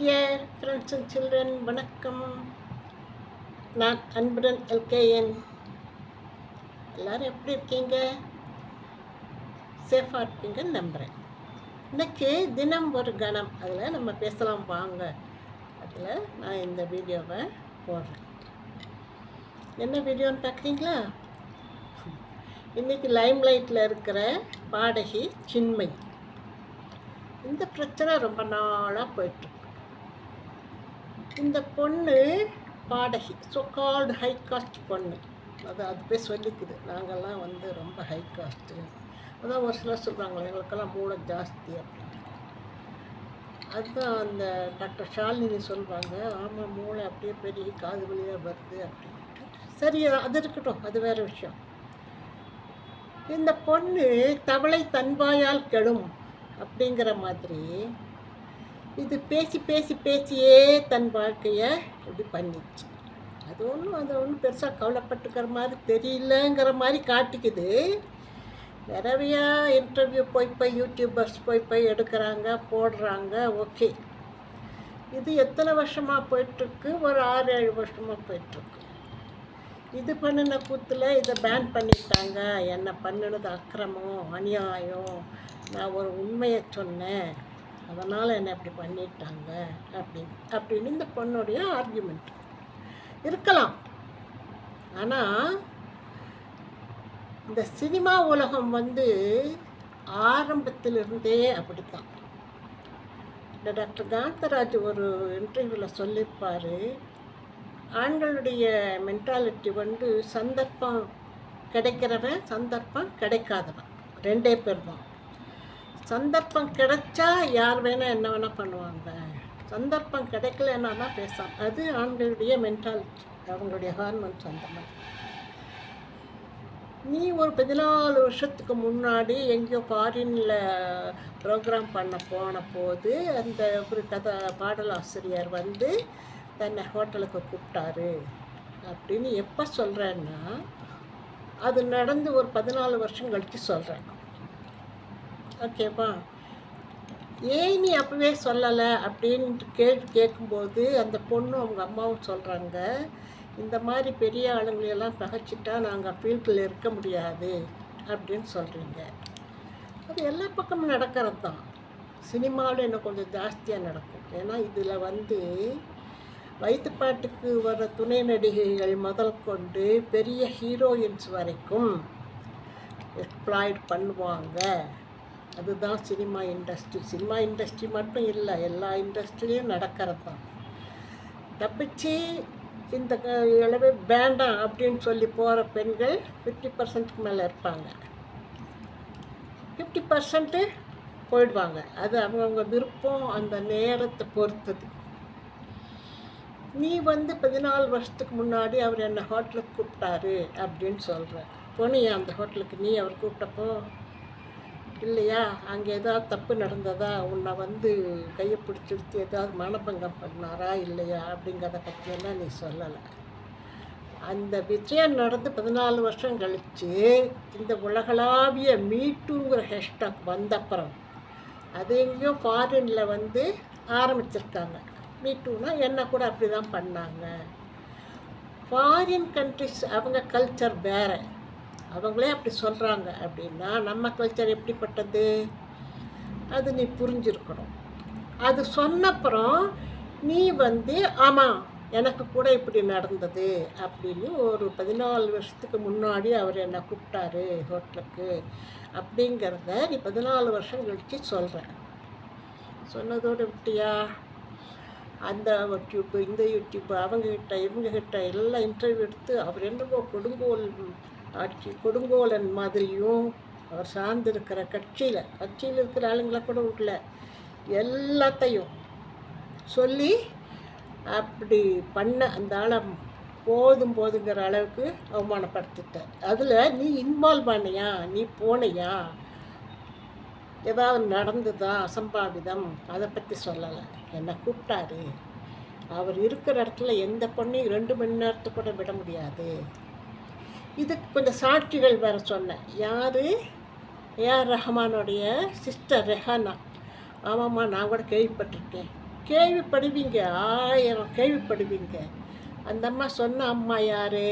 Dear friends and children வணக்கம். நான் அன்புடன் எல்கேஎன். எல்லாரும் எப்படி இருக்கீங்க? சேஃபாக இருப்பீங்கன்னு நம்புகிறேன் இன்னைக்கு தினம் ஒரு கணம். அதில் நம்ம பேசலாம் வாங்க. அதில் நான் இந்த வீடியோவை போடுறேன். என்ன வீடியோன்னு பார்க்குறீங்களா? இன்றைக்கி லைம் லைட்டில் இருக்கிற பாடகி சின்மை இந்த பிரச்சனை ரொம்ப நாளாக போயிட்டுருக்கு இந்த பொண்ணு பாடகி ஸோ கால்டு ஹை காஸ்ட் பொண்ணு. அது அது போய் சொல்லிக்குது. நாங்கள்லாம் வந்து ரொம்ப ஹை காஸ்ட்டு அதான் ஒரு சிலர் சொல்கிறாங்களே எங்களுக்கெல்லாம் மூளை ஜாஸ்தி அப்படின்னு. அதுதான் அந்த டாக்டர் ஷாலினி சொல்லுவாங்க ஆமாம் மூளை அப்படியே பெரிய காது வழியாக வருது அப்படின்ட்டு. சரி அது இருக்கட்டும். அது வேறு விஷயம். இந்த பொண்ணு தவளை தன்வாயால் கெடும் அப்படிங்கிற மாதிரி இது பேசி பேசி பேசியே தன் வாழ்க்கையை இப்படி பண்ணிச்சு. அது ஒன்றும் அது ஒன்றும் பெருசாக கவலைப்பட்டுக்கிற மாதிரி தெரியலங்கிற மாதிரி காட்டிக்குது. நிறையா இன்டர்வியூ போய் போய் யூடியூபர்ஸ் போய் போய் எடுக்கிறாங்க போடுறாங்க ஓகே. இது எத்தனை வருஷமாக போயிட்டுருக்கு? ஒரு ஆறு ஏழு வருஷமாக போயிட்டுருக்கு. இது பண்ணின கூத்தில் இதை பேன் பண்ணிட்டாங்க. என்ன பண்ணினது அக்கிரமம் அநியாயம். நான் ஒரு உண்மையை சொன்னேன். அதனால் என்னை அப்படி பண்ணிட்டாங்க அப்படின்னு அப்படின்னு இந்த பொண்ணுடைய ஆர்கியூமெண்ட் இருக்கலாம். ஆனால் இந்த சினிமா உலகம் வந்து ஆரம்பத்திலிருந்தே அப்படித்தான். இந்த டாக்டர் காந்தராஜ் ஒரு இன்டர்வியூவில் சொல்லியிருப்பார் ஆண்களுடைய மென்டாலிட்டி வந்து சந்தர்ப்பம் கிடைக்கிறவன் சந்தர்ப்பம் கிடைக்காதவன். ரெண்டே பேர் தான். சந்தர்ப்பம் கிடைச்சா யார் வேணால் என்ன வேணால் பண்ணுவாங்க. சந்தர்ப்பம் கிடைக்கலன்னா தான் பேசாம அது ஆண்களுடைய மென்டாலிட்டி அவங்களுடைய ஹார்மோன்ஸ் அந்த மாதிரி நீ ஒரு பதினாலு வருஷத்துக்கு முன்னாடி எங்கேயோ ஃபாரினில் ப்ரோக்ராம் பண்ண போன போது அந்த ஒரு கதை பாடலாசிரியர் வந்து தன்னை ஹோட்டலுக்கு கூப்பிட்டாரு. அப்படின்னு எப்போ சொல்கிறேன்னா அது நடந்து ஒரு பதினாலு வருஷம் கழித்து சொல்கிறேன் ஓகேப்பா. ஏன் நீ அப்போவே சொல்லலை அப்படின்ட்டு கேள்வி கேட்கும்போது அந்த பொண்ணும் அவங்க அம்மாவும் சொல்கிறாங்க இந்த மாதிரி பெரிய ஆளுங்களையெல்லாம் பகைச்சிட்டா நாங்கள் ஃபீல்டில் இருக்க முடியாது அப்படின்னு சொல்கிறீங்க அது எல்லா பக்கமும் நடக்கிறது தான் சினிமாவில் இன்னும் கொஞ்சம் ஜாஸ்தியாக நடக்கும். ஏன்னா இதில் வந்து வயிற்றுப்பாட்டுக்கு வர துணை நடிகைகள் முதல் கொண்டு பெரிய ஹீரோயின்ஸ் வரைக்கும் எக்ஸ்ப்ளாய்ட் பண்ணுவாங்க. அதுதான் சினிமா இண்டஸ்ட்ரி. சினிமா இண்டஸ்ட்ரி மட்டும் இல்லை எல்லா இண்டஸ்ட்ரியும் நடக்கிறது தான். தப்பிச்சு இந்த இளவே வேண்டாம் அப்படின்னு சொல்லி போகிற பெண்கள் ஃபிஃப்டி பர்சன்ட்டுக்கு மேலே இருப்பாங்க. ஃபிஃப்டி பர்சன்ட்டு போயிடுவாங்க. அது அவங்கவுங்க விருப்பம் அந்த நேரத்தை பொறுத்தது. நீ வந்து பதினாலு வருஷத்துக்கு முன்னாடி அவர் என்னை ஹோட்டலுக்கு கூப்பிட்டாரு அப்படின்னு சொல்கிற போனியா அந்த ஹோட்டலுக்கு நீ அவர் கூப்பிட்டப்போ இல்லையா? அங்கே ஏதாவது தப்பு நடந்ததா? உன்னை வந்து கையை பிடிச்சிடுத்து ஏதாவது மனபங்கம் பண்ணாரா இல்லையா? அப்படிங்கிறத பற்றியெல்லாம் நீ சொல்லலை. அந்த விஷயம் நடந்து பதினாலு வருஷம் கழித்து இந்த உலகளாவிய மீட்டுங்கிற ஹேஷ்டாக் வந்தப்புறம் அது ஃபாரினில் வந்து ஆரம்பிச்சிருக்காங்க. மீட்டுனா என்ன கூட அப்படி தான் பண்ணாங்க. ஃபாரின் கண்ட்ரிஸ் அவங்க கல்ச்சர் வேறு. அவங்களே அப்படி சொல்கிறாங்க அப்படின்னா நம்ம கல்ச்சர் எப்படிப்பட்டது? அது நீ புரிஞ்சிருக்கணும். அது சொன்னப்புறம் நீ வந்து ஆமாம் எனக்கு கூட இப்படி நடந்தது அப்படின்னு ஒரு பதினாலு வருஷத்துக்கு முன்னாடி அவர் என்னை கூப்பிட்டாரு ஹோட்டலுக்கு அப்படிங்கிறத நீ பதினாலு வருஷம் கழித்து சொல்கிற சொன்னதோடு விட்டியா? அந்த யூடியூப்பு இந்த யூடியூப்பு அவங்கக்கிட்ட இவங்கக்கிட்ட எல்லாம் இன்டர்வியூ எடுத்து அவர் என்னவோ கொடுங்கோல் ஆட்சி கொடுங்கோலன் மாதிரியும் அவர் சார்ந்திருக்கிற கட்சியில் கட்சியில் இருக்கிற ஆளுங்களை கூட விடல. எல்லாத்தையும் சொல்லி அப்படி பண்ண அந்த ஆளை போதும் போதுங்கிற அளவுக்கு அவமானப்படுத்திட்டார். அதில் நீ இன்வால்வ் பண்ணியா நீ போனையா? ஏதாவது நடந்ததா? அசம்பாவிதம்? அதை பற்றி சொல்லலை. என்னை கூப்பிட்டாரு. அவர் இருக்கிற இடத்துல எந்த பொண்ணையும் ரெண்டு மணி நேரத்துக்கு கூட விட முடியாது. இதுக்கு கொஞ்சம் சாட்சிகள் வேறு சொன்னேன் யார் ஏஆர் ரஹ்மானுடைய சிஸ்டர் ரெஹானா ஆமாம்மா நான் கூட கேள்விப்பட்டிருக்கேன் கேள்விப்படுவீங்க ஆயிரம் கேள்விப்படுவீங்க அந்த அம்மா சொன்ன அம்மா யார்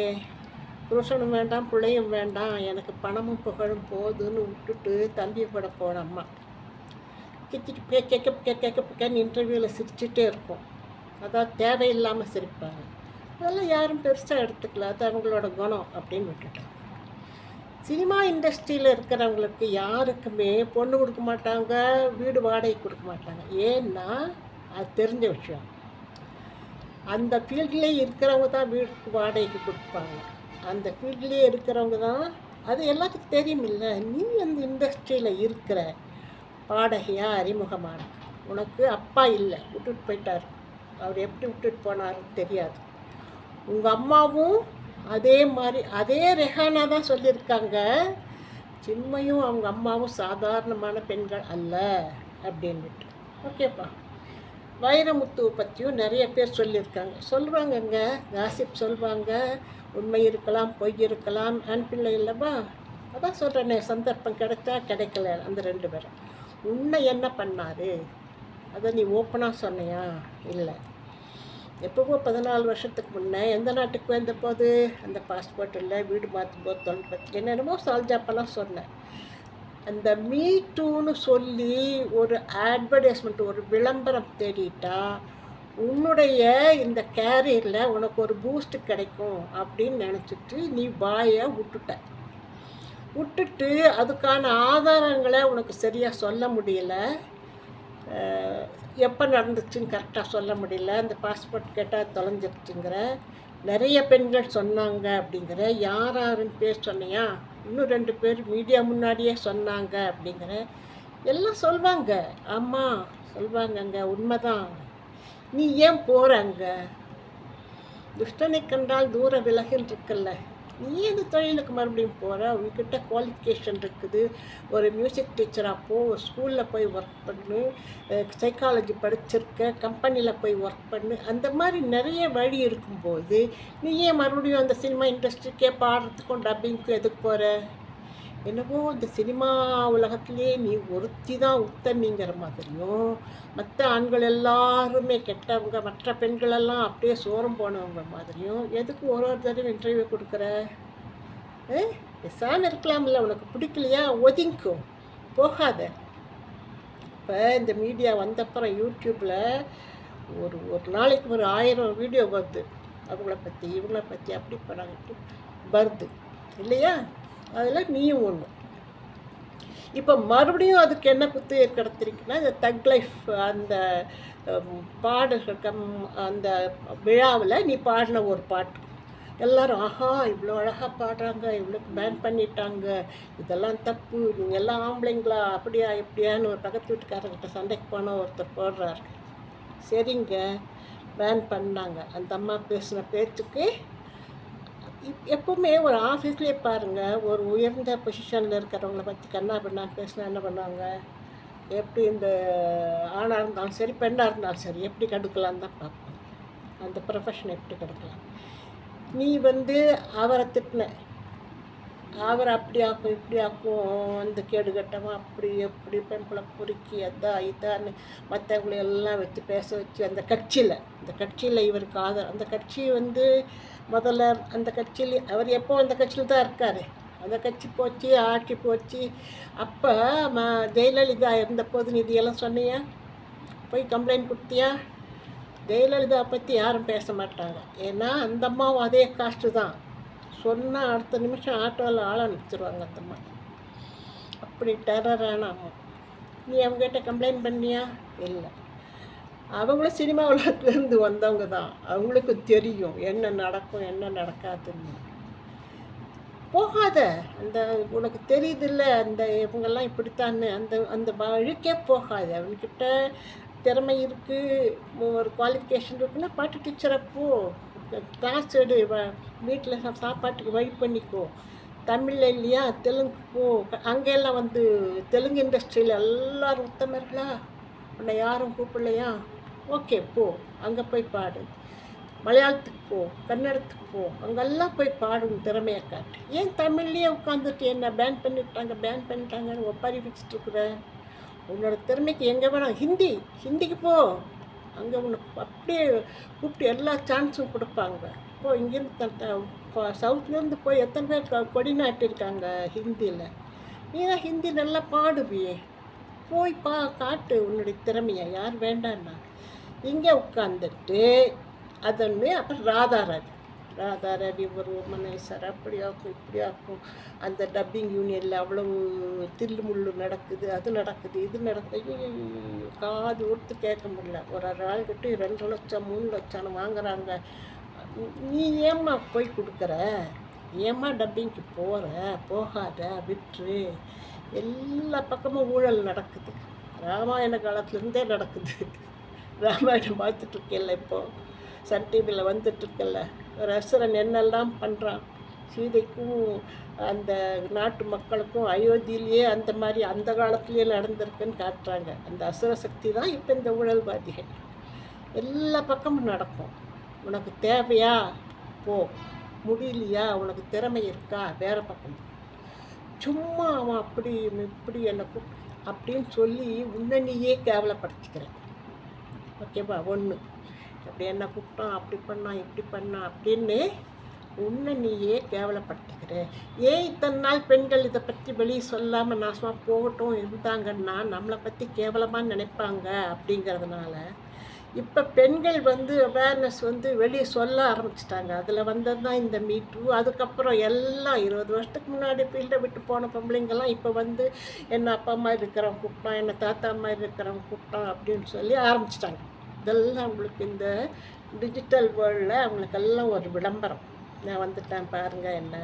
புருஷனும் வேண்டாம் பிள்ளையும் வேண்டாம் எனக்கு பணமும் புகழும் போதுன்னு விட்டுட்டு தம்பி கூட போன அம்மா கிச்சிட்டு கேட்க கேட்க கேட்க இன்டர்வியூவில் சிரிச்சுட்டே இருக்கும் அதான் தேவையில்லாமல் சிரிப்பாங்க அதெல்லாம் யாரும் பெருசாக எடுத்துக்கல. அது அவங்களோட குணம் அப்படின்னு விட்டுட்டாங்க சினிமா இண்டஸ்ட்ரியில் இருக்கிறவங்களுக்கு யாருக்குமே பொண்ணு கொடுக்க மாட்டாங்க வீடு வாடகை கொடுக்க மாட்டாங்க. ஏன்னா அது தெரிஞ்ச விஷயம். அந்த ஃபீல்ட்லேயே இருக்கிறவங்க தான் வீட்டுக்கு வாடகைக்கு கொடுப்பாங்க. அந்த ஃபீல்ட்லேயே இருக்கிறவங்க தான் அது எல்லாத்துக்கும் தெரியும் இல்லை நீ அந்த இண்டஸ்ட்ரியில் இருக்கிற பாடகையாக அறிமுகமான உனக்கு அப்பா இல்லை. விட்டுட்டு போயிட்டார். அவர் எப்படி விட்டுட்டு போனாருன்னு தெரியாது. உங்கள் அம்மாவும் அதே மாதிரி அதே ரெஹானா தான் சொல்லியிருக்காங்க. சின்மையும் அவங்க அம்மாவும் சாதாரணமான பெண்கள் அல்ல அப்படின்னுட்டு. ஓகேப்பா. வைரமுத்துவை பற்றியும் நிறைய பேர் சொல்லியிருக்காங்க. சொல்லுவாங்கங்க காசிப் சொல்லுவாங்க உண்மை இருக்கலாம் பொய் இருக்கலாம் ஆண் பிள்ளை இல்லைப்பா அதான் சொல்கிறேனே சந்தர்ப்பம் கிடைச்சா கிடைக்கல அந்த ரெண்டு பேரும். உன்னை என்ன பண்ணாரு? அதை நீ ஓப்பனாக சொன்னியா? இல்லை. எப்போவோ பதினாலு வருஷத்துக்கு முன்னே எந்த நாட்டுக்கு வந்த போது அந்த பாஸ்போர்ட் இல்லை வீடு மாற்றும் போது தொழில் பற்றி என்னென்னமோ சால்ஜாப்பெல்லாம் சொன்னேன். அந்த மீ டூன்னு சொல்லி ஒரு அட்வர்டைஸ்மெண்ட் ஒரு விளம்பரம் தேடிட்டா உன்னுடைய இந்த கேரியரில் உனக்கு ஒரு பூஸ்ட் கிடைக்கும் அப்படின்னு நினச்சிட்டு நீ வாயை விட்டுட்ட. விட்டுட்டு அதுக்கான ஆதாரங்களை உனக்கு சரியாக சொல்ல முடியல. எப்போ நடந்துச்சுன்னு கரெக்டாக சொல்ல முடியல. அந்த பாஸ்போர்ட் கேட்டால் தொலைஞ்சிருச்சுங்கிற. நிறைய பெண்கள் சொன்னாங்க அப்படிங்கிற. யார் யாருன்னு பேர் சொன்னியா? இன்னும் ரெண்டு பேர் மீடியா முன்னாடியே சொன்னாங்க அப்படிங்கிற. எல்லாம் சொல்வாங்க. ஆமாம் சொல்வாங்கங்க. உண்மைதான். நீ ஏன் போகிற அங்கே? துஷ்டனை கண்டால் தூர விலகில் இருக்குல்ல. நீ எது தொழிலுக்கு மறுபடியும் போகிற உங்ககிட்ட குவாலிஃபிகேஷன் இருக்குது. ஒரு மியூசிக் டீச்சராக போ. ஒரு ஸ்கூலில் போய் ஒர்க் பண்ணு. சைக்காலஜி படிச்சிருக்க. கம்பெனியில் போய் ஒர்க் பண்ணு. அந்த மாதிரி நிறைய வழி இருக்கும்போது நீ ஏன் மறுபடியும் அந்த சினிமா இண்டஸ்ட்ரிக்கே பாடுறதுக்கும் டப்பிங்க்கும் எதுக்கு போகிற என்னவோ இந்த சினிமா உலகத்திலே நீ ஒருத்தி தான் உத்தமிங்கிற மாதிரியும் மற்ற ஆண்கள் எல்லாருமே கெட்டவங்க மற்ற பெண்களெல்லாம் அப்படியே சோரம் போனவங்க மாதிரியும் எதுக்கு ஒரு ஒரு தடவை இன்டர்வியூ கொடுக்குற? ஏ பெசாமல் இருக்கலாம்ல உனக்கு பிடிக்கலையா? ஒதுங்கிக்கோ போகாத. இப்போ இந்த மீடியா வந்தப்புறம் யூடியூப்பில் ஒரு ஒரு நாளைக்கு ஒரு ஆயிரம் வீடியோ வருது. அவங்கள பற்றி இவங்கள பற்றி அப்படி பண்ணாங்க வருது. இல்லையா? அதில் நீயும் ஒன்று இப்போ மறுபடியும் அதுக்கு என்ன புத்துயிர் கிடத்திருக்குன்னா இந்த தக் லைஃப் அந்த பாடகம் அந்த விழாவில் நீ பாடின ஒரு பாட்டு. எல்லோரும் ஆஹா இவ்வளோ அழகாக பாடுறாங்க இவ்வளோக்கு பேன் பண்ணிட்டாங்க இதெல்லாம் தப்பு நீங்கள் எல்லாம் ஆம்பளைங்களா அப்படியா எப்படியான்னு ஒரு பக்கத்து வீட்டுக்காரங்கிட்ட சண்டைக்கு போனால் ஒருத்தர் போடுறாரு. சரிங்க பேன் பண்ணாங்க. அந்த அம்மா பேசின பேச்சுக்கு எப்போவுமே ஒரு ஆஃபீஸ்லேயே பாருங்கள் ஒரு உயர்ந்த பொசிஷனில் இருக்கிறவங்கள பற்றி கண்ணா பண்ணா பேசினா என்ன பண்ணுவாங்க? எப்படி இந்த ஆணாக இருந்தாலும் சரி பெண்ணாக இருந்தாலும் சரி எப்படி கடுக்கலாம் தான் பார்ப்போம் அந்த ப்ரொஃபஷன் எப்படி கெடுக்கலாம்? நீ வந்து அவரை திட்டின அவர் அப்படி ஆக்கும் இப்படி ஆக்கும். அந்த கேடு கட்டவன் அப்படி எப்படி பெண்களை பொறுக்கி அதான் இதான்னு மற்றவங்களை எல்லாம் வச்சு பேச வச்சு அந்த கட்சியில் அந்த கட்சியில் இவருக்கு ஆதரவு. அந்த கட்சி வந்து முதல்ல அந்த கட்சியில் அவர் எப்போ அந்த கட்சியில் தான் இருக்கார். அந்த கட்சி போச்சு ஆட்சி போச்சு. அப்போ ம ஜெயலலிதா இருந்த போது நீ இதையெல்லாம் சொன்னியா? போய் கம்ப்ளைண்ட் கொடுத்தியா? ஜெயலலிதா பற்றி யாரும் பேச மாட்டாங்க. ஏன்னா அந்த அம்மாவும் அதே காஸ்ட்டு தான். சொன்னால் அடுத்த நிமிஷம் ஆட்டோவில் ஆள் அனுப்பிச்சிருவாங்க அத்தம்மா அப்படி டெரரான அம்மா. நீ அவங்ககிட்ட கம்ப்ளைண்ட் பண்ணியா? இல்லை. அவங்களும் சினிமா உலகத்துலேருந்து வந்தவங்க தான் அவங்களுக்கு தெரியும் என்ன நடக்கும் என்ன நடக்காதுன்னு. போகாத. அந்த உனக்கு தெரியுதுல்ல அந்த இவங்கெல்லாம் இப்படித்தான்னு. அந்த அந்த வழிக்கே போகாது. அவன்கிட்ட திறமை இருக்குது ஒரு குவாலிஃபிகேஷன் இருக்குன்னா பாட்டு டீச்சரை போ. கிளாஸ் எடு வீட்டில் சாப்பாட்டுக்கு வழி பண்ணிக்கோ. தமிழில் இல்லையா? தெலுங்கு போ. அங்கெல்லாம் வந்து தெலுங்கு இண்டஸ்ட்ரியில் எல்லோரும் உத்தமர்களா? உன்னை யாரும் கூப்பிடலையா? ஓகே போ. அங்கே போய் பாடு. மலையாளத்துக்கு போ கன்னடத்துக்கு போ. அங்கெல்லாம் போய் பாடும் திறமையை காட்டு. ஏன் தமிழ்லேயே உட்காந்துட்டு என்ன பேன் பண்ணிவிட்டாங்க பேன் பண்ணிட்டாங்கன்னு ஒப்பாரி வச்சுட்டு இருக்கிற? உன்னோட திறமைக்கு எங்கே வேணாம். ஹிந்தி ஹிந்திக்கு போ. அங்கே ஒன்று அப்படியே கூப்பிட்டு எல்லா சான்ஸும் கொடுப்பாங்க. இப்போது இங்கேருந்து சவுத்துலேருந்து போய் எத்தனை பேர் கொடி நாட்டிருக்காங்க ஹிந்தியில்? நீ தான் ஹிந்தி நல்லா பாடுவியே. போய் பா காட்டு உன்னுடைய திறமையை. யார் வேண்டான்னா. இங்கே உட்காந்துட்டு அதன்னு அப்புறம் ராதா ரவி உமனை சார் அப்படி ஆக்கும் இப்படி ஆக்கும். அந்த டப்பிங் யூனியனில் அவ்வளவு தில்லு முள்ளு நடக்குது அது நடக்குது இது நடக்குது. காது கொடுத்து கேட்க முடியல. ஒரு ஆள் கிட்ட ரெண்டு லட்சம் மூணு லட்சம்னு வாங்குறாங்க. நீ ஏம்மா போய் கொடுக்குற? ஏம்மா டப்பிங்க்கு போகிற போகாத விட்டுரு. எல்லா பக்கமும் ஊழல் நடக்குது. ராமாயண காலத்துலேருந்தே நடக்குது. ராமாயணம் பார்த்துட்ருக்கேன்ல இப்போது சன் டிவியில் வந்துட்டுருக்கல ஒரு அசுரன் என்னெல்லாம் பண்ணுறான் சீதைக்கும் அந்த நாட்டு மக்களுக்கும் அயோத்தியிலேயே அந்த மாதிரி அந்த காலத்துலேயே நடந்திருக்குன்னு காட்டுறாங்க. அந்த அசுர சக்தி தான் இப்போ இந்த ஊழல்வாதிகள். எல்லா பக்கமும் நடக்கும். உனக்கு தேவையா? போ. முடியலையா? உனக்கு திறமை இருக்கா? வேறு பக்கம். சும்மா அவன் அப்படி இப்படி எனக்கு அப்படின்னு சொல்லி உன்னை நீயே கேவலப்படுத்திக்கிறேன். ஓகேவா? ஒன்று அப்படி என்ன கூப்பிட்டான் அப்படி பண்ணான் இப்படி பண்ணான் அப்படின்னு உன்னை நீயே கேவலப்படுத்திக்கிற. ஏன் இத்தனை நாள் பெண்கள் இதை பற்றி வெளியே சொல்லாமல் நாசமாக போகட்டும் இருந்தாங்கன்னா நம்மளை பற்றி கேவலமாக நினைப்பாங்க அப்படிங்கிறதுனால இப்போ பெண்கள் வந்து அவேர்னஸ் வந்து வெளியே சொல்ல ஆரம்பிச்சிட்டாங்க. அதில் வந்தது தான் இந்த மீட்டு அதுக்கப்புறம் எல்லாம் இருபது வருஷத்துக்கு முன்னாடி ஃபீல்டை விட்டு போன பொம்பளைங்கெல்லாம் இப்போ வந்து என்ன அப்பா அம்மா இருக்கிறவங்க கூப்பிட்டான் என்ன தாத்தா அம்மா இருக்கிறவங்க கூப்பிட்டான் அப்படின்னு சொல்லி ஆரம்பிச்சிட்டாங்க. இதெல்லாம் அவங்களுக்கு இந்த டிஜிட்டல் வேர்ல்டில் அவங்களுக்கெல்லாம் ஒரு விளம்பரம். நான் வந்துட்டேன் பாருங்கள் என்ன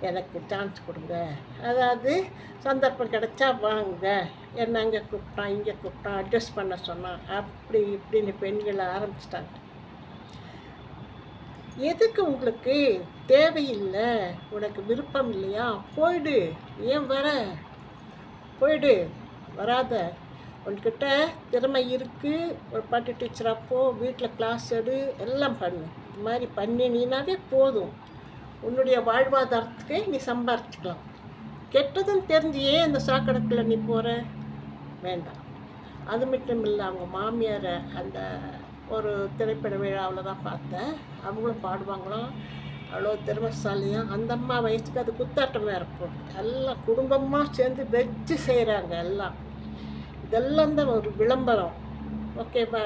எனக்கு சான்ஸ் கொடுங்க. அதாவது சந்தர்ப்பம் கிடைச்சா வாங்க. என்ன அங்கே கூப்பிட்டான் இங்கே கூப்பிட்டான் அட்ஜஸ்ட் பண்ண சொன்னான். அப்படி இப்படின்னு பெண்கள் ஆரம்பிச்சிட்டாங்க. எதுக்கு உங்களுக்கு தேவையில்லை? உனக்கு விருப்பம் இல்லையா? போயிடு. ஏன் வர? போயிடு. வராத. உன்கிட்ட திறமை இருக்குது ஒரு பாட்டு டீச்சராக போ வீட்டில் கிளாஸ் எடு எல்லாம் பண்ணு. இது மாதிரி பண்ணினீனாவே போதும். உன்னுடைய வாழ்வாதாரத்துக்கு நீ சம்பாரிச்சிக்கலாம். கெட்டதுன்னு தெரிஞ்சு ஏன் அந்த சாக்கடைக்குள்ள நீ போகிற வேண்டாம். அது மட்டும் இல்லை அவங்க மாமியாரை அந்த ஒரு திரைப்பட விழாவில் தான் பார்த்தேன். அவங்களும் பாடுவாங்களாம். அவ்வளோ திறமசாலியாக அந்த அம்மா வயசுக்கு அது குத்தாட்டம் வேறு போகுது எல்லாம் குடும்பமாக சேர்ந்து வச்சு செய்கிறாங்க எல்லாம். இதெல்லாம் தான் ஒரு விளம்பரம். ஓகேவா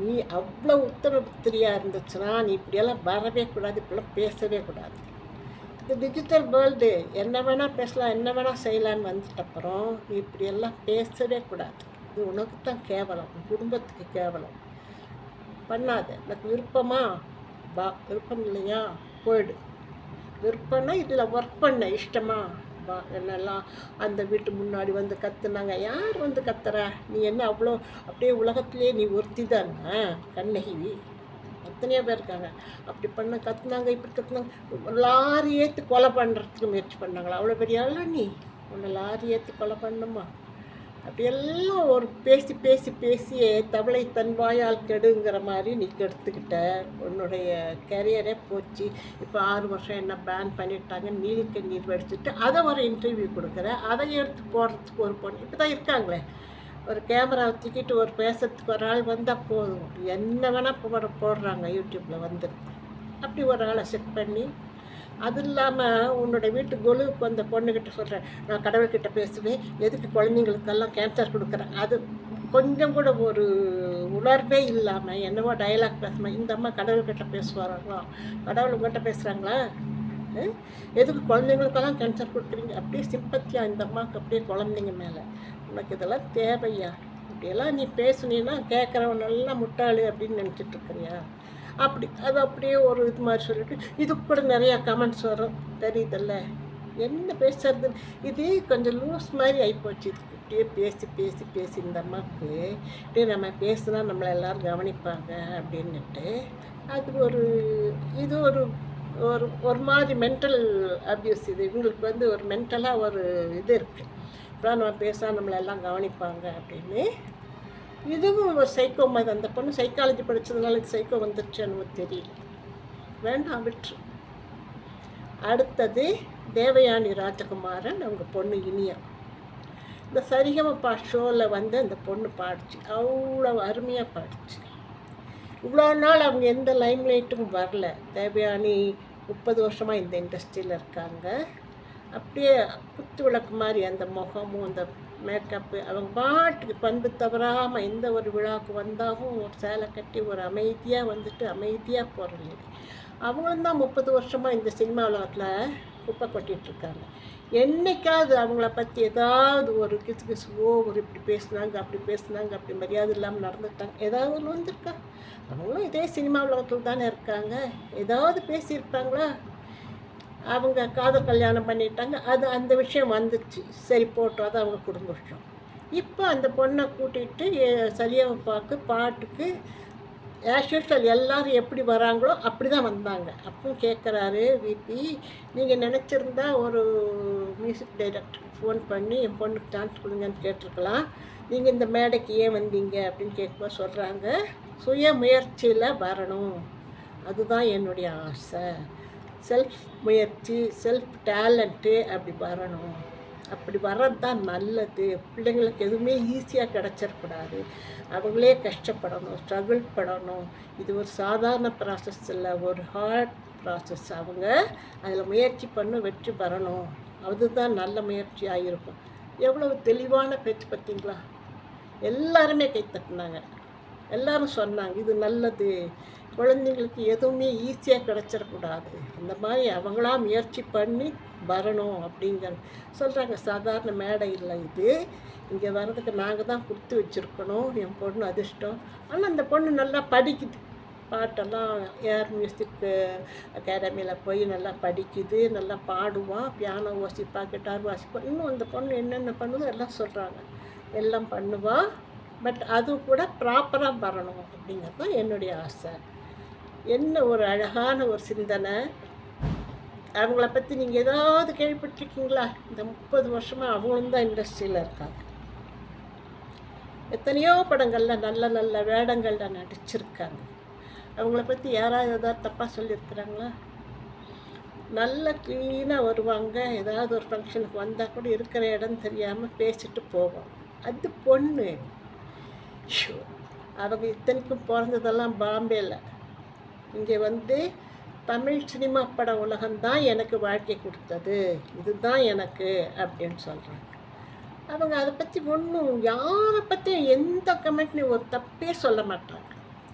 நீ அவ்வளோ உத்தரவுத்திரியாக இருந்துச்சுன்னா நீ இப்படியெல்லாம் வரவே கூடாது இப்படிலாம் பேசவே கூடாது. இந்த டிஜிட்டல் வேர்ல்டு என்ன வேணால் பேசலாம் என்ன வேணால் செய்யலான்னு வந்துட்ட அப்புறம் நீ இப்படியெல்லாம் பேசவே கூடாது. இது உனக்கு தான் கேவலம் உன் குடும்பத்துக்கு கேவலம். பண்ணாத. எனக்கு விருப்பமா? வா. விருப்பம் இல்லையா? போயிடு. விருப்பம்னா இதில் ஒர்க் பண்ண இஷ்டமா? அப்பா என்னெல்லாம் அந்த வீட்டு முன்னாடி வந்து கத்துனாங்க. யார் வந்து கத்துறா? நீ என்ன அவ்வளோ அப்படியே உலகத்திலே நீ ஒருத்தி தானே கண்ணகி. எத்தனையோ பேர் இருக்காங்க. அப்படி பண்ண கத்துனாங்க இப்படி கத்துனாங்க. லாரி ஏற்றி கொலை பண்ணுறதுக்கு முயற்சி பண்ணாங்களா? அவ்வளோ பெரிய ஆளா நீ? உன்னை லாரி ஏற்றி கொலை பண்ணுமா அப்படியெல்லாம் ஒரு பேசி பேசி பேசியே தவளை தன் வாயால் கெடுங்கிற மாதிரி நீ கெடுத்துக்கிட்ட உன்னுடைய கரியரே போச்சு. இப்போ ஆறு வருஷம் என்ன பேன் பண்ணிட்டாங்க. நீலிக்க நீர் வடிச்சுட்டு அதை ஒரு இன்டர்வியூ கொடுக்குற. அதை எடுத்து போடுறதுக்கு ஒரு பொண்ணு. இப்போ தான் இருக்காங்களே. ஒரு கேமரா தூக்கிட்டு ஒரு பேசுறதுக்கு ஒரு ஆள் வந்தால் போதும். என்ன வேணால் போட போடுறாங்க. யூடியூப்பில் வந்துருக்கு. அப்படி ஒரு ஆளை செட் பண்ணி அது இல்லாமல் உன்னோட வீட்டு கொலுவுக்கு வந்த பொண்ணுக்கிட்ட சொல்கிறேன் நான் கடவுள்கிட்ட பேசுவேன். எதுக்கு குழந்தைங்களுக்கெல்லாம் கேன்சர் கொடுக்குறேன்? அது கொஞ்சம் கூட ஒரு உணர்வே இல்லாமல் என்னவோ டயலாக் பேசணும் இந்த அம்மா கடவுள்கிட்ட பேசுவாராங்களா கடவுள் உங்கள்கிட்ட பேசுகிறாங்களா எதுக்கு குழந்தைங்களுக்கெல்லாம் கேன்சர் கொடுக்குறீங்க? அப்படியே சிம்பத்தியா இந்த அம்மாவுக்கு அப்படியே குழந்தைங்க மேலே. உனக்கு இதெல்லாம் தேவையா? இப்படியெல்லாம் நீ பேசுனீன்னா கேட்குறவன் நல்லா முட்டாளு அப்படின்னு நினச்சிட்டு இருக்கிறியா? அப்படி அது அப்படியே ஒரு இது மாதிரி சொல்லிட்டு இதுக்கு கூட நிறையா கமெண்ட்ஸ் வரும். தெரியுதில்ல? என்ன பேசுறது? இது கொஞ்சம் லூஸ் மாதிரி ஆகிப்போச்சு இது இப்படியே பேசி பேசி பேசி இந்த அம்மாவுக்கு இப்படியே நம்ம பேசுனா நம்மளை எல்லாரும் கவனிப்பாங்க அப்படின்னுட்டு அது ஒரு இது ஒரு ஒரு ஒரு மாதிரி மென்டல் அப்யூஸ் இது. இவங்களுக்கு வந்து ஒரு மென்டலாக ஒரு இது இருக்குது இப்போலாம் நம்ம பேசினா நம்மளை எல்லாம் கவனிப்பாங்க அப்படின்னு இதுவும் ஒரு சைக்கோ மாதிரி. அந்த பொண்ணு சைக்காலஜி படித்ததுனால இது சைக்கோ வந்துருச்சு எனக்கு தெரியல. வேண்டாம் விட்டுரு. அடுத்தது தேவயானி ராஜகுமாரன் அவங்க பொண்ணு இனியா. இந்த சரிகமப்பா ஷோவில் வந்து அந்த பொண்ணு பாடிச்சு. அவ்வளோ அருமையாக பாடிச்சு. இவ்வளோ நாள் அவங்க எந்த லைம்லைட்டும் வரல. தேவயானி முப்பது வருஷமாக இந்த இண்டஸ்ட்ரியில் இருக்காங்க. அப்படியே குத்து விளக்கு மாதிரி அந்த முகமும் அந்த மேக்கப்பு அவங்க பாட்டுக்கு பண்பு தவறாமல் எந்த ஒரு விழாவுக்கு வந்தாலும் ஒரு சேலை கட்டி ஒரு அமைதியாக வந்துட்டு அமைதியாக போகிற லேடி அவங்களும் தான் முப்பது வருஷமாக இந்த சினிமா உலகத்தில் குப்பை கொட்டிகிட்ருக்காங்க என்றைக்காவது என்னைக்காவது அவங்கள பற்றி ஏதாவது ஒரு கிசு கிசுவோ ஒரு இப்படி பேசுனாங்க அப்படி பேசுனாங்க அப்படி மரியாதை இல்லாமல் நடந்துட்டாங்க. ஏதாவது ஒன்று வந்திருக்கா? அவங்களும் இதே சினிமா உலகத்தில் தானே இருக்காங்க. ஏதாவது பேசியிருப்பாங்களா? அவங்க காதல் கல்யாணம் பண்ணிட்டாங்க. அது அந்த விஷயம் வந்துச்சு. சரி போட்டோம் அது அவங்க குடும்ப விஷயம். இப்போ அந்த பொண்ணை கூட்டிகிட்டு சரியாக பார்க்க பாட்டுக்கு ஆஸ் யூஷுவல் எல்லாரும் எப்படி வராங்களோ அப்படி தான் வந்தாங்க. அப்பவும் கேட்குறாரு விபி நீங்கள் நினச்சிருந்தா ஒரு மியூசிக் டைரக்டருக்கு ஃபோன் பண்ணி என் பொண்ணுக்கு டான்ஸ் கொடுங்கன்னு கேட்டிருக்கலாம். நீங்கள் இந்த மேடைக்கு ஏன் வந்தீங்க? அப்படின்னு கேட்கும்போது சொல்கிறாங்க சுய முயற்சியில் வரணும். அதுதான் என்னுடைய ஆசை. செல்ஃப் முயற்சி செல்ஃப் டேலண்ட்டு அப்படி வரணும். அப்படி வர்றது தான் நல்லது. பிள்ளைங்களுக்கு எதுவுமே ஈஸியாக கிடச்சிடக்கூடாது. அவங்களே கஷ்டப்படணும் ஸ்ட்ரகிள் படணும் இது ஒரு சாதாரண ப்ராசஸ் இல்லை. ஒரு ஹார்ட் ப்ராசஸ் அவங்க அதில் முயற்சி பண்ண வெற்றி பெறணும். அதுதான் நல்ல முயற்சியாக இருக்கும். எவ்வளவு தெளிவான பேச்சு பார்த்தீங்களா? எல்லாருமே கை தட்டினாங்க. எல்லாரும் சொன்னாங்க இது நல்லது. குழந்தைங்களுக்கு எதுவுமே ஈஸியாக கிடச்சிடக்கூடாது. இந்த மாதிரி அவங்களா முயற்சி பண்ணி வரணும் அப்படிங்கிற சொல்கிறாங்க சாதாரண மேடை இல்லை இது. இங்கே வர்றதுக்கு நாங்கள் தான் கொடுத்து வச்சுருக்கணும் என் பொண்ணு அதிர்ஷ்டம். ஆனால் அந்த பொண்ணு நல்லா படிக்குது. பாட்டெல்லாம் ஏர் மியூசிக் அகாடமியில் போய் நல்லா படிக்குது நல்லா பாடுவான் பியானோ வாசிப்பா கிட்டார் வாசிப்பா. இன்னும் அந்த பொண்ணு என்னென்ன பண்ணுதோ எல்லாம் சொல்கிறாங்க எல்லாம் பண்ணுவாள் பட் அது கூட ப்ராப்பராக வரணும் அப்படிங்கிறது தான் என்னுடைய ஆசை. என்ன ஒரு அழகான ஒரு சிந்தனை? அவங்கள பற்றி நீங்கள் ஏதாவது கேள்விப்பட்டிருக்கீங்களா? இந்த முப்பது வருஷமாக அவங்களும் தான் இண்டஸ்ட்ரியில் இருக்காங்க. எத்தனையோ படங்களில் நல்ல நல்ல வேடங்களில் நடிச்சிருக்காங்க. அவங்கள பற்றி யாராவது ஏதாவது தப்பாக சொல்லியிருக்கிறாங்களா? நல்ல க்ளீனாக வருவாங்க. ஏதாவது ஒரு ஃபங்க்ஷனுக்கு வந்தால் கூட இருக்கிற இடம் தெரியாமல் பேசிட்டு போவோம். அது பொண்ணு. ஷோ அவங்க இத்தனைக்கும் பிறந்ததெல்லாம் பாம்பேயில் இங்கே வந்து தமிழ் சினிமா பட உலகம்தான் எனக்கு வாழ்க்கை கொடுத்தது. இதுதான் எனக்கு அப்படின்னு சொல்கிறாங்க அவங்க அதை பற்றி ஒன்றும் யாரை பற்றியும் எந்த கமெண்ட்லையும் ஒரு தப்பே சொல்ல மாட்டாங்க.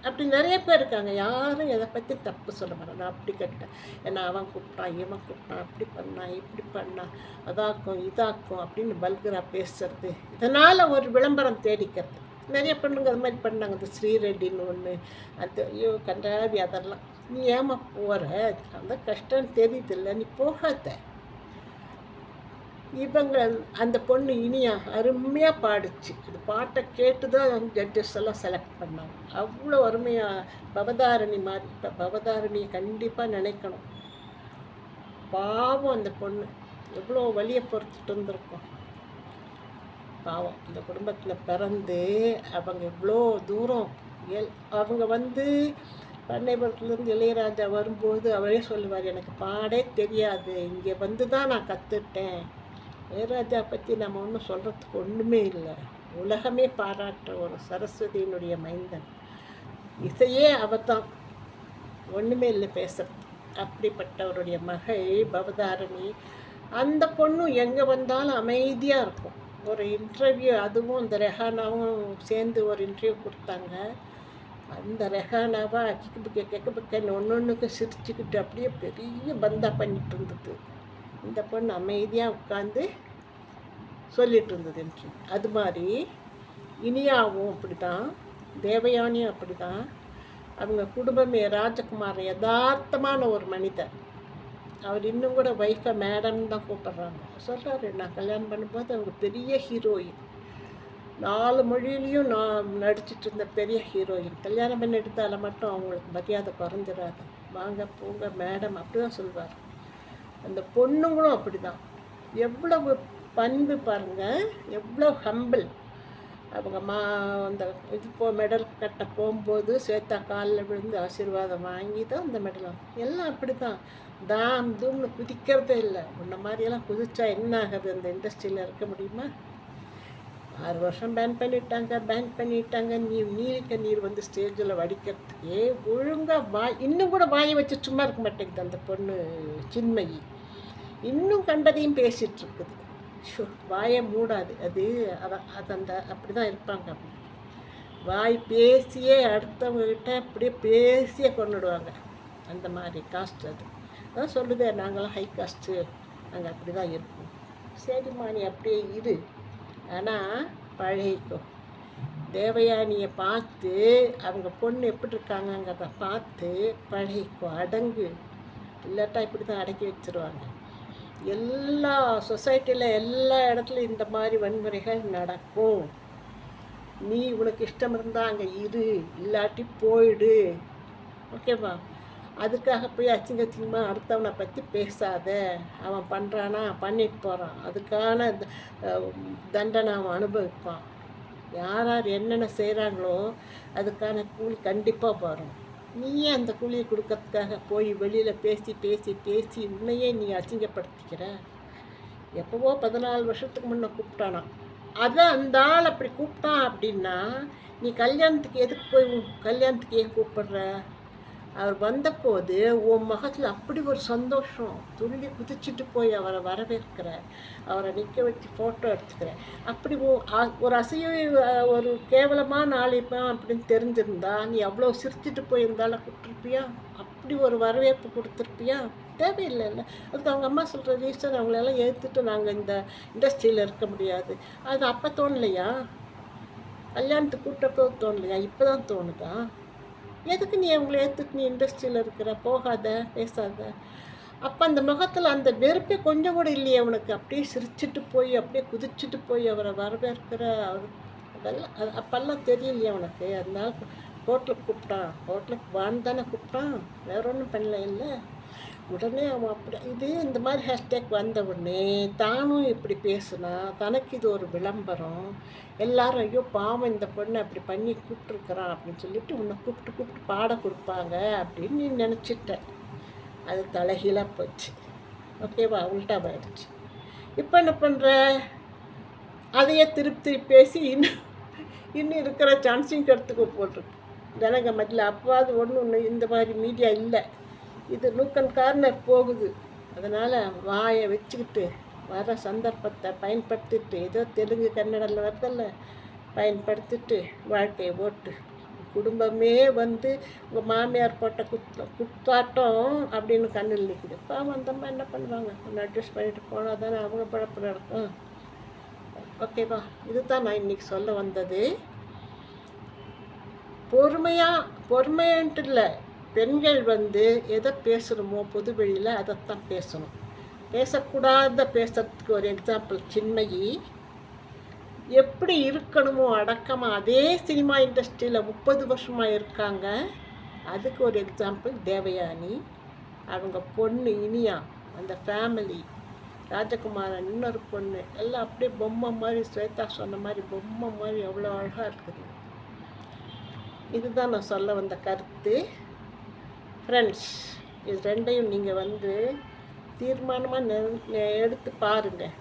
அப்படி நிறைய பேர் இருக்காங்க. யாரும் எதை பற்றி தப்பு சொல்ல மாட்டாங்க. நான் அப்படி கேட்டேன். ஏன்னா அவன் கூப்பிட்டான் இவன் கூப்பிட்டான் அப்படி பண்ணான் இப்படி பண்ணான் அதாக்கும் இதாக்கும் அப்படின்னு பல்கரா பேசுறது. இதனால் ஒரு விளம்பரம் தேடிக்கிறது. நிறைய பொண்ணுங்க அது மாதிரி பண்ணாங்க. இந்த ஸ்ரீரெட்டின்னு ஒன்று அது ஐயோ கண்டாவி அதெல்லாம் நீ ஏமா போகிற அந்த கஷ்டம் தெரியுதில்ல நீ போகாத. இவங்க அந்த பொண்ணு இனியா அருமையாக பாடுச்சு. அந்த பாட்டை கேட்டு தான் ஜட்ஜஸ் எல்லாம் செலக்ட் பண்ணாங்க. அவ்வளோ அருமையாக பவதாரணி மாதிரி. இப்போ பவதாரணியை கண்டிப்பாக நினைக்கணும். பாவம் அந்த பொண்ணு. எவ்வளோ வழியை பொறுத்துட்டு வந்திருக்கோம் பாவம். இந்த குடும்பத்தில் பிறந்து அவங்க இவ்வளோ தூரம் எல் அவங்க வந்து பண்ணைபுரத்துலேருந்து இளையராஜா வரும்போது அவரே சொல்லுவார் எனக்கு பாடே தெரியாது. இங்கே வந்து தான் நான் கற்றுட்டேன் இளையராஜா பற்றி நம்ம ஒன்றும் சொல்கிறதுக்கு ஒன்றுமே இல்லை. உலகமே பாராட்டுற ஒரு சரஸ்வதியினுடைய மைந்தன். இசையே அவர் தான் ஒன்றுமே இல்லை பேசுறது அப்படிப்பட்டவருடைய மகள் பவதாரணி. அந்த பொண்ணும் எங்கே வந்தாலும் அமைதியாக இருக்கும். ஒரு இன்டர்வியூ அதுவும் அந்த ரெஹானாவும் சேர்ந்து ஒரு இன்டர்வியூ கொடுத்தாங்க. அந்த ரெஹானாவாக கிக்கு புக்க கெக்க ஒன்று ஒன்றுக்கு சிரிச்சுக்கிட்டு அப்படியே பெரிய பந்தா பண்ணிட்டு இருந்தது. இந்த பொண்ணு அமைதியாக உட்காந்து சொல்லிட்டு இருந்தது இன்டர்வியூ அது மாதிரி இனியாவும் அப்படி தான் தேவயானியும் அப்படி தான் அவங்க குடும்பமே ராஜகுமார் யதார்த்தமான ஒரு மனிதர். அவர் இன்னும் கூட ஒய்ஃபை மேடம் தான் கூப்பிட்றாங்க. சொல்கிறாரு நான் கல்யாணம் பண்ணும்போது அவர் பெரிய ஹீரோயின் நாலு மொழியிலையும் நான் நடிச்சிட்டு இருந்த பெரிய ஹீரோயின் கல்யாணம் பண்ணி எடுத்தால மட்டும் அவங்களுக்கு மரியாதை குறைஞ்சிடாது வாங்க போங்க மேடம் அப்படி தான் சொல்வார். அந்த பொண்ணுங்களும் அப்படி தான் எவ்வளவு பண்பு பாருங்கள் எவ்வளோ ஹம்பிள் அவங்க மா அந்த இது போ மெடல் கட்ட போகும்போது ஸ்வேதா காலில் விழுந்து ஆசீர்வாதம் வாங்கி தான் அந்த மெடல் எல்லாம் அப்படி தான் தாம் தூம்னு குதிக்கிறதே இல்லை. உன்ன மாதிரியெல்லாம் குதிச்சா என்ன ஆகுது? அந்த இண்டஸ்ட்ரியில் இருக்க முடியுமா? ஆறு வருஷம் பேன் பண்ணிட்டாங்க பேன் பண்ணிட்டாங்க. நீ நீரிக்க நீர் வந்து ஸ்டேஜில் வடிக்கிறதுக்கே ஒழுங்காக வாய் இன்னும் கூட வாயை வச்சு சும்மா இருக்க மாட்டேங்குது அந்த பொண்ணு சின்மயி. இன்னும் கண்டதையும் பேசிகிட்ருக்குது ஷோ வாயை மூடாது. அது அத- அது அந்த அப்படி தான் இருப்பாங்க. அப்படி வாய் பேசியே அடுத்தவங்ககிட்ட அப்படியே பேசியே கொண்டுடுவாங்க. அந்த மாதிரி காஸ்ட் அது. அதான் சொல்லுதே நாங்களாம் ஹை காஸ்ட்டு நாங்கள் அப்படி தான் இருப்போம் சரிம்மா நீ அப்படியே இரு. ஆனால் பழகிக்கோ தேவயானியை பார்த்து அவங்க பொண்ணு எப்படி இருக்காங்கங்கிறத பார்த்து பழகிக்கோ அடங்கு. இல்லாட்டா இப்படி தான் அடக்கி வச்சிருவாங்க. எல்லா சொசைட்டியில் எல்லா இடத்துலையும் இந்த மாதிரி வன்முறைகள் நடக்கும். நீ உனக்கு இஷ்டம் இருந்தால் அங்கே இரு இல்லாட்டி போயிடு. ஓகேவா அதுக்காக போய் அச்சிங்க அச்சிங்கமாக அடுத்தவனை பற்றி பேசாத. அவன் பண்ணுறானா பண்ணிட்டு போகிறான் அதுக்கான த- தண்டனை அவன் அனுபவிப்பான். யார் யார் என்னென்ன செய்கிறாங்களோ அதுக்கான கூலி கண்டிப்பாக வரும். நீயே அந்த கூலியை கொடுக்கறதுக்காக போய் வெளியில் பேசி பேசி பேசி உன்னையே நீ அசிங்கப்படுத்திக்கிற. எப்போவோ பதினாலு வருஷத்துக்கு முன்னே கூப்பிட்டானா. அதை அந்த ஆள் அப்படி கூப்பிட்டான் அப்படின்னா நீ கல்யாணத்துக்கு எதுக்கு போய் உன் கல்யாணத்துக்கு ஏன் கூப்பிடுற? அவர் வந்தபோது உன் முகத்தில் அப்படி ஒரு சந்தோஷம். துள்ளி குதிச்சுட்டு போய் அவரை வரவேற்கிற அவரை நிற்க வச்சு ஃபோட்டோ எடுத்துக்கிற அப்படி ஒரு அசைய ஒரு கேவலமான ஆளிப்பான் அப்படின்னு தெரிஞ்சிருந்தா நீ அவ்வளோ சிரிச்சுட்டு போயிருந்தாலும் கூப்பிட்டுருப்பியா? அப்படி ஒரு வரவேற்பு கொடுத்துருப்பியா? தேவையில்லைல்ல. அதுக்கு அவங்க அம்மா சொல்கிற ரீசன் அவங்களெல்லாம் ஏற்றுட்டு நாங்கள் இந்த இண்டஸ்ட்ரியில் இருக்க முடியாது. அது அப்போ தோணலையா? கல்யாணத்துக்கு கூப்பிட்டப்போ தோணலையா? இப்போ தான் தோணுதா? எதுக்கு நீ அவங்கள ஏற்றுக்கு நீ இண்டஸ்ட்ரியில் இருக்கிற போகாத பேசாத. அப்போ அந்த முகத்தில் அந்த வெறுப்பே கொஞ்சம் கூட இல்லையே அவனுக்கு. அப்படியே சிரிச்சுட்டு போய் அப்படியே குதிச்சுட்டு போய் அவரை வரவேற்கிற அவர். அதெல்லாம் அது அப்பெல்லாம் தெரியலையே அவனுக்கு. அதனால ஹோட்டலுக்கு கூப்பிட்டான். ஹோட்டலுக்கு வான்னு தானே கூப்பிட்டான். வேற ஒன்றும் பண்ணல இல்லை? உடனே அவன் அப்படி இது இந்த மாதிரி ஹேஷ்டேக் வந்த உடனே தானும் இப்படி பேசுனா தனக்கு இது ஒரு விளம்பரம். எல்லாரும் ஐயோ பாவம் இந்த பொண்ணை அப்படி பண்ணி கூப்பிட்ருக்குறான் அப்படின்னு சொல்லிட்டு உன்னை கூப்பிட்டு கூப்பிட்டு பாட கொடுப்பாங்க அப்படின்னு நீ நினச்சிட்ட. அது தலைகீழாக போச்சு. ஓகேவா உல்ட்டா போயிடுச்சு. இப்போ என்ன பண்ணுற அதையே திருப்பி திருப்பி பேசி இன்னும் இன்னும் இருக்கிற சான்ஸையும் கருத்துக்கு போட்டிருக்கு ஜனங்க மத்தியில் அப்போது ஒன்று ஒன்று இந்த மாதிரி மீடியா இல்லை. இது நூக்கன் கார்னர் போகுது. அதனால் வாயை வச்சுக்கிட்டு வர சந்தர்ப்பத்தை பயன்படுத்திட்டு ஏதோ தெலுங்கு கன்னடில் வரதில்ல பயன்படுத்திட்டு வாழ்க்கையை ஓட்டு. குடும்பமே வந்து உங்கள் மாமியார் போட்ட குத்த குத்தாட்டம் அப்படின்னு கண்ணில் நிற்குது பாவம் அந்த என்ன பண்ணுவாங்க? ஒன்று அட்ஜஸ்ட் பண்ணிட்டு போனால் தானே அவங்க பழப்பு நடக்கும். ஓகேவா இதுதான் நான் இன்னைக்கு சொல்ல வந்தது. பொறுமையாக பொறுமையான்ட்டு இல்லை. பெண்கள் வந்து எதை பேசுகிறோமோ பொது வெளியில் அதைத்தான் பேசணும். பேசக்கூடாத பேசுறதுக்கு ஒரு எக்ஸாம்பிள் சின்மயி. எப்படி இருக்கணுமோ அடக்கமாக அதே சினிமா இண்டஸ்ட்ரியில் முப்பது வருஷமாக இருக்காங்க. அதுக்கு ஒரு எக்ஸாம்பிள் தேவயானி. அவங்க பொண்ணு இனியா அந்த ஃபேமிலி ராஜகுமாரன் இன்னொரு பொண்ணு. எல்லாம் அப்படியே பொம்மை மாதிரி ஸ்வேதா சொன்ன மாதிரி பொம்மை மாதிரி எவ்வளோ அழகாக இருக்குது. இதுதான் நான் சொல்ல வந்த கருத்து. ஃப்ரெண்ட்ஸ் இது ரெண்டையும் நீங்கள் வந்து தீர்மானமாக எடுத்து பாருங்கள்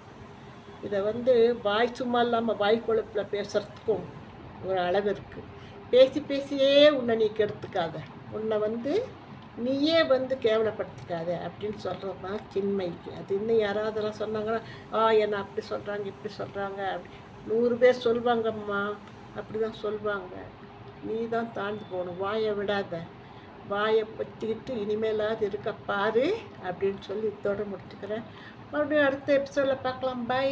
இதை வந்து வாய் சும்மா இல்லாமல் வாய் கொழுப்பில் பேசுகிறதுக்கும் ஒரு அளவு இருக்குது பேசி பேசியே உன்னை நீ கெடுத்துக்காத. உன்னை வந்து நீயே வந்து கேவலப்படுத்திக்காத அப்படின்னு சொல்கிறது தான் சின்மைக்கு அது இன்னும் யாராவதெல்லாம் சொன்னாங்கன்னா ஆ என்னை அப்படி சொல்கிறாங்க இப்படி சொல்கிறாங்க அப்படி. நூறு பேர் சொல்வாங்கம்மா அப்படி தான் சொல்லுவாங்க நீ தான் தாண்டி போகணும். வாயை விடாத. வாயை பற்றிக்கிட்டு இனிமேலாவது இருக்க பாரு அப்படின்னு சொல்லி இதோட முடிச்சுக்கிறேன். மறுபடியும் அடுத்த எபிசோடில் பார்க்கலாம். பை